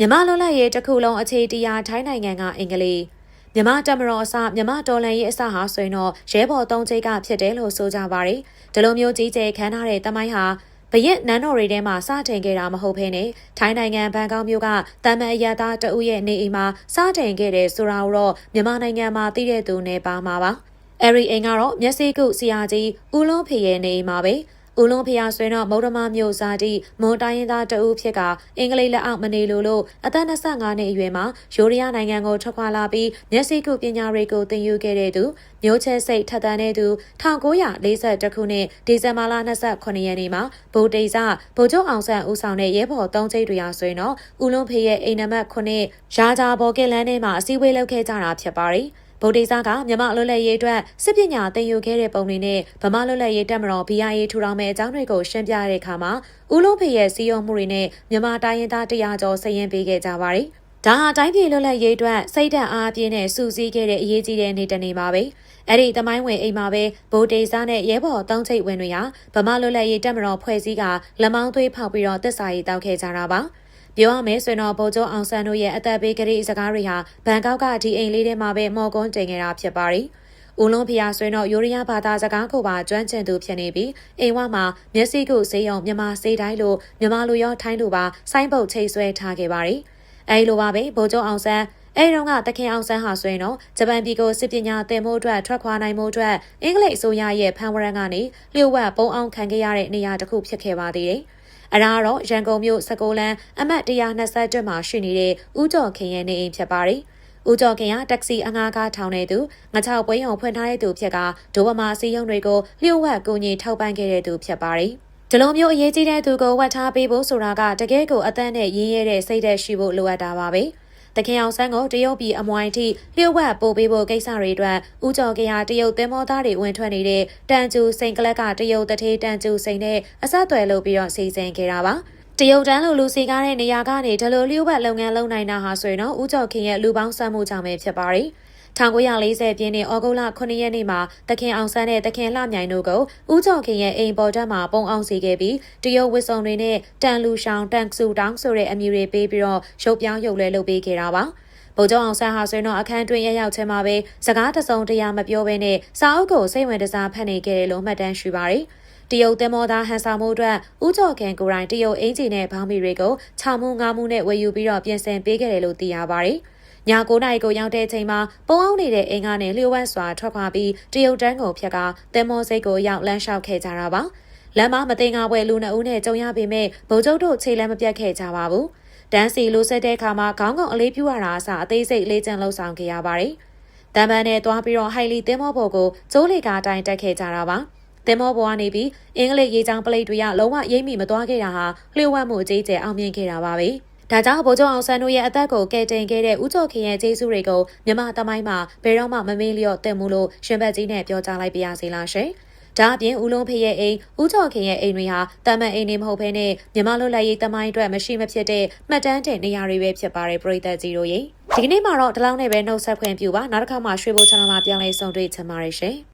မြမလွတ်လပ်ရေးတစ်ခုလုံးအခြေတရားထိုင်းနိုင်ငံကအင်္ဂလိပ်မြမတမတော်အစမြမတော်လန်ရေးအစဟာဆိုရင်တော့ရဲဘော်သုံးချိတ်ကဖြစ်တယ်လို့ဆိုကြပါတယ်ဒီလိုမျိုးကြီးကျယ်ခမ်းထားတဲ့တမိုင်းဟာဘရက်နန်းတော်တွေထဲမှာစတင်ခဲ့တာမဟုတ်ဘဲနဲ့ထိုင်းနိုင်ငံဘန်ကောက်မြို့ကတမန်အရသားတဦးရဲ့နေအိမ်မှာစတင်ခဲ့တဲ့ဆိုတာကိုတော့မြန်မာနိုင်ငံမှာသိတဲ့သူနဲ့ပါမှာပါအဲရီအိမ်ကတော့မျက်စိကုဆရာကြီးဦးလုံးဖေရဲ့နေအိမ်မှာပဲ ဦးလုံးဖျားဆွေတော့မုဒ္ဓမမျိုးစားတိမွန်တိုင်းရင်းသားတဦးဖြစ်ကအင်္ဂလိပ်လက်အောက်မနေလိုလို့အသက်25နှစ်အရွယ်မှာယိုရီးယားနိုင်ငံကိုထွက်ခွာလာပြီးမျက်စိကုပညာတွေကိုသင်ယူခဲ့တဲ့သူမျိုးချဲစိတ်ထက်သန်တဲ့သူ1942ခုနှစ်ဒီဇင်ဘာလ29ရက်နေ့မှာဗိုလ်တေစာဗိုလ်ချုပ်အောင်ဆန်းဦးဆောင်တဲ့ရဲဘော်၃ချိတ်တွေဟာဆိုရင်တော့ဦးလုံးဖေရဲ့အိမ်နံပါတ်9ရာဂျာဘော်ကလန်ထဲမှာအစည်းအဝေးလုပ်ခဲ့ကြတာဖြစ်ပါတယ်။ ဗုဒ္ဓိစာကမြမလွတ်လပ်ရေးအတွက်စစ်ပညာသင်ယူခဲ့တဲ့ပုံတွေနဲ့ဗမာလွတ်လပ်ရေးတက်မတော် BIA ထူထောင်မဲ့အကြောင်းတွေကိုရှင်းပြတဲ့အခါမှာဦးလုံးဖေရဲ့စီယုံမှုတွေနဲ့မြမတိုင်းရင်းသားတရားကျော်စည်ရင်ပေးခဲ့ကြပါတယ်။ဒါဟာတိုင်းပြည်လွတ်လပ်ရေးအတွက်စိတ်ဓာတ်အားပြင်းနဲ့စူးစီးခဲ့တဲ့အရေးကြီးတဲ့နေ့တစ်နေ့ပါပဲ။အဲ့ဒီတမိုင်းဝင်အိမ်မှာပဲဗိုလ်တေစာနဲ့ရဲဘော်တောင်းချိတ်ဝင်တွေဟာဗမာလွတ်လပ်ရေးတက်မတော်ဖွဲ့စည်းကလက်မောင်းသွေးဖောက်ပြီးတော့တစ္ဆာရီတောက်ခဲ့ကြတာပါ။ ပြောရမယ်ဆိုရင်တော့ဗိုလ်ချုပ်အောင်ဆန်းတို့ရဲ့အသက်ဘေးကလေးစကားတွေဟာဘန်ကောက်ကဒီအိမ်လေးထဲမှာပဲမော်ကွန်းတင်ခဲ့တာဖြစ်ပါတယ်။ဦးလုံးဖျားဆွေးတော့ယိုရီးယားဘာသာစကားကိုပါကျွမ်းကျင်သူဖြစ်နေပြီးအိမ်ဝမှာမျက်စိကိုစေးရုံမြမစေးတိုင်းလိုမြမလူရောထိုင်းလိုပါဆိုင်းပုတ်ချိတ်ဆွဲထားခဲ့ပါတယ်။အဲဒီလိုပါပဲဗိုလ်ချုပ်အောင်ဆန်းအဲဒီတော့ကတခင်အောင်ဆန်းဟာဆိုရင်တော့ဂျပန်ပြည်ကိုစစ်ပညာသင်ဖို့အတွက်ထွက်ခွာနိုင်မှုအတွက်အင်္ဂလိပ်အစိုးရရဲ့ဖန်ဝရန်ကနေလျှို့ဝှက်ပုံအောင်ခံခဲ့ရတဲ့နေရာတစ်ခုဖြစ်ခဲ့ပါသေးတယ်။ အရာတော့ရန်ကုန်မြို့စကိုလန်းအမှတ်121မှာရှိနေတဲ့ဦးကျော်ခင်ရဲ့နေအိမ်ဖြစ်ပါတယ်။ဦးကျော်ခင်ကတက္ကစီအငှားကားထောင်နေသူငချောက်ပွဲရုံဖွင့်ထားတဲ့သူဖြစ်ကဒိုဗမာစီယုံတွေကိုလျှို့ဝှက်ကူညီထောက်ပံ့ခဲ့တဲ့သူဖြစ်ပါတယ်။ဒီလိုမျိုးအရေးကြီးတဲ့သူကိုဝတ်ထားပေးဖို့ဆိုတာကတကယ်ကိုအသက်နဲ့ရင်းရဲတဲ့စိတ်သက်ရှိဖို့လိုအပ်တာပါပဲ။ တခင်အောင်ဆန်းကိုတရုတ်ပြည်အမွိုင်းထိလျှို့ဝှက်ပို့ပေးဖို့ကိစ္စတွေအတွက်ဦးကျော်ကရတရုတ်သင်္ဘောသားတွေဝင်ထွက်နေတဲ့တန်ကျူစိန်ကလက်ကတရုတ်တထေးတန်ကျူစိန်နဲ့အဆက်အသွယ်လုပ်ပြီးတော့စီစဉ်ခဲ့တာပါတရုတ်တန်းလိုလူစီကားတဲ့နေရာကနေဒလိုလျှို့ဝှက်လုပ်ငန်းလုပ်နိုင်တာဟာဆိုရင်တော့ဦးကျော်ခင်ရဲ့လူပေါင်းစံမှုကြောင့်ပဲဖြစ်ပါတယ်။ 1940ပြည့်နှစ်ဩဂုတ်လ9ရက်နေ့မှာတခင်အောင်ဆန်းနဲ့တခင်လှမြိုင်တို့ကိုဦးကျော်ခင်ရဲ့အိမ်ပေါ်တက်မှာပုံအောင်စီခဲ့ပြီးတရုတ်ဝစ်စုံတွေနဲ့တန်လူရှောင်းတန်ဆူတောင်းဆိုတဲ့အမည်တွေပေးပြီးတော့ရုပ်ပြောင်းရုပ်လဲလုပ်ပေးခဲ့တာပါဗိုလ်ချုပ်အောင်ဆန်းဟာဆိုရင်တော့အခန်းတွင်ရရောက်ခြင်းမှာပဲစကားတစုံတရာမပြောဘဲနဲ့စာအုပ်ကိုစိတ်ဝင်စားဖတ်နေခဲ့တယ်လို့မှတ်တမ်းရှိပါတယ်တရုတ်သင်္ဘောသားဟန်ဆောင်မှုအတွက်ဦးကျော်ခင်ကိုရိုင်းတရုတ်အင်ဂျီနဲ့ဘောင်းမီတွေကိုခြောက်မှုငါးမှုနဲ့ဝယ်ယူပြီးတော့ပြင်ဆင်ပေးခဲ့တယ်လို့သိရပါတယ်။ ည9နာရီကိုရောက်တဲ့အချိန်မှာပုံအောင်နေတဲ့အိမ်ကနေလျှို့ဝှက်စွာထွက်ခွာပြီးတရုတ်တန်းကိုဖြတ်ကသင်္ဘောစိတ်ကိုရောက်လမ်းလျှောက်ခဲ့ကြတာပါလမ်းမမတင်ကားပွဲလူနှစ်ဦးနဲ့ကြုံရပေမဲ့ဗိုလ်ချုပ်တို့ခြေလမ်းမပြတ်ခဲ့ကြပါဘူးတန်းစီလိုဆက်တဲ့အခါမှာခေါင်းကောင်အလေးပြူရတာအစားအသေးစိတ်လေးချန်လှုပ်ဆောင်ခဲ့ရပါတယ်တံပန်းနဲ့သွားပြီးတော့ဟိုင်လီတင်းမောပေါ်ကိုကျိုးလေကားတိုင်းတက်ခဲ့ကြတာပါတင်မောပေါ်ကနေပြီးအင်္ဂလိပ်ရေးချောင်းပလိတ်တွေကလုံးဝရိမ့်မိမသွားခဲ့တာဟာလျှို့ဝှက်မှုအကြီးကျယ်အောင်မြင်ခဲ့တာပါပဲ။ ဒါကြောင့်ဗိုလ်ချုပ်အောင်ဆန်းတို့ရဲ့အသက်ကိုကယ်တင်ခဲ့တဲ့ဦးကျော်ခင်ရဲ့ကျေးဇူးတွေကိုမြန်မာသမိုင်းမှာဘယ်တော့မှမမေ့လျော့တင်မှုလို့ရှင်ဘက်ကြီးနဲ့ပြောကြားလိုက်ပါရစေလားရှင်။ဒါအပြင်ဦးလုံးဖေရဲ့အိမ်ဦးကျော်ခင်ရဲ့အိမ်တွေဟာတာမန်အိမ်တွေမဟုတ်ဘဲနဲ့မြန်မာလူလက်ရေးသမိုင်းအတွက်မရှိမဖြစ်တဲ့မှတ်တမ်းတင်နေရာတွေပဲဖြစ်ပါတယ်ပြည်သက်ကြီးတို့ရေဒီကနေ့မှာတော့ဒီလောက်နဲ့ပဲနှုတ်ဆက်ခွင့်ပြုပါနောက်တစ်ခါမှရွှေဘိုချန်နယ်မှာပြန်လည်ဆုံတွေ့ချင်ပါတယ်ရှင်။